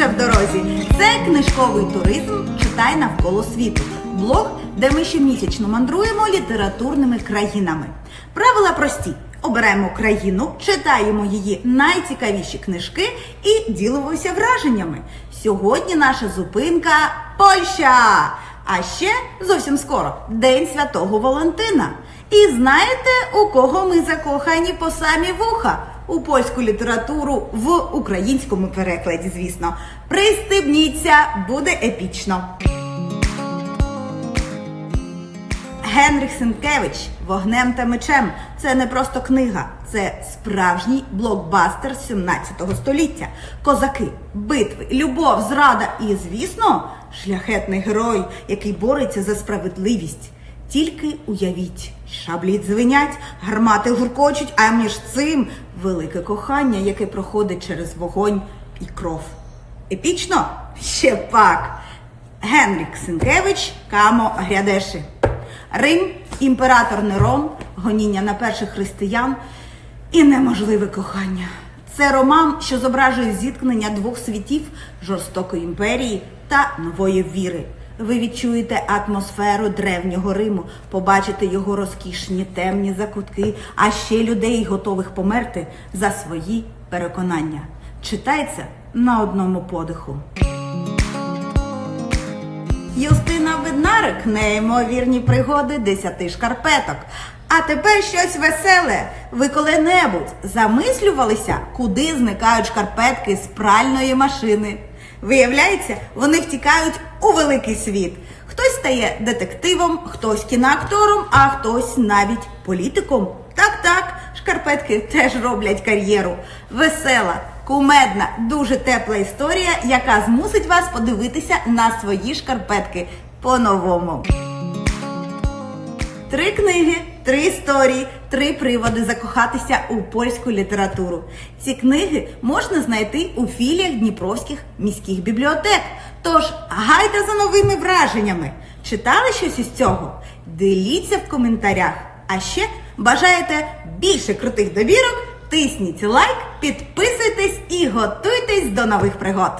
вже в дорозі. Це книжковий туризм Читай навколо світу. Блог, де ми щомісячно мандруємо літературними країнами. Правила прості. Обираємо країну, читаємо її найцікавіші книжки і ділимося враженнями. Сьогодні наша зупинка Польща. А ще зовсім скоро День Святого Валентина. І знаєте, у кого ми закохані по самі вуха? У польську літературу в українському перекладі, звісно. Пристебніться, буде епічно. Генріх Сенкевич Вогнем та мечем це не просто книга, це справжній блокбастер 17 століття. Козаки, битви, любов, зрада і, звісно, шляхетний герой, який бореться за справедливість. Тільки уявіть, шаблі дзвенять, гармати гуркочуть, а між цим велике кохання, яке проходить через вогонь і кров. Епічно? Ще пак. Генрік Сенкевич Камо Грядеши. Рим, імператор Нерон, гоніння на перших християн і неможливе кохання. Це роман, що зображує зіткнення двох світів жорстокої імперії та нової віри. Ви відчуєте атмосферу древнього Риму, побачите його розкішні темні закутки, а ще людей, готових померти за свої переконання. Читається на одному подиху. Юстина Беднарик, неймовірні пригоди десяти шкарпеток. А тепер щось веселе. Ви коли-небудь замислювалися, куди зникають шкарпетки з пральної машини? Виявляється, вони втікають у великий світ. Хтось стає детективом, хтось кіноактором, а хтось навіть політиком. Так, так, шкарпетки теж роблять кар'єру. Весела, кумедна, дуже тепла історія, яка змусить вас подивитися на свої шкарпетки по-новому. Три книги, три історії, три приводи закохатися у польську літературу. Ці книги можна знайти у філіях дніпровських міських бібліотек. Тож гайда за новими враженнями. Читали щось із цього? Діліться в коментарях. А ще бажаєте більше крутих добірок? Тисніть лайк, підписуйтесь і готуйтесь до нових пригод.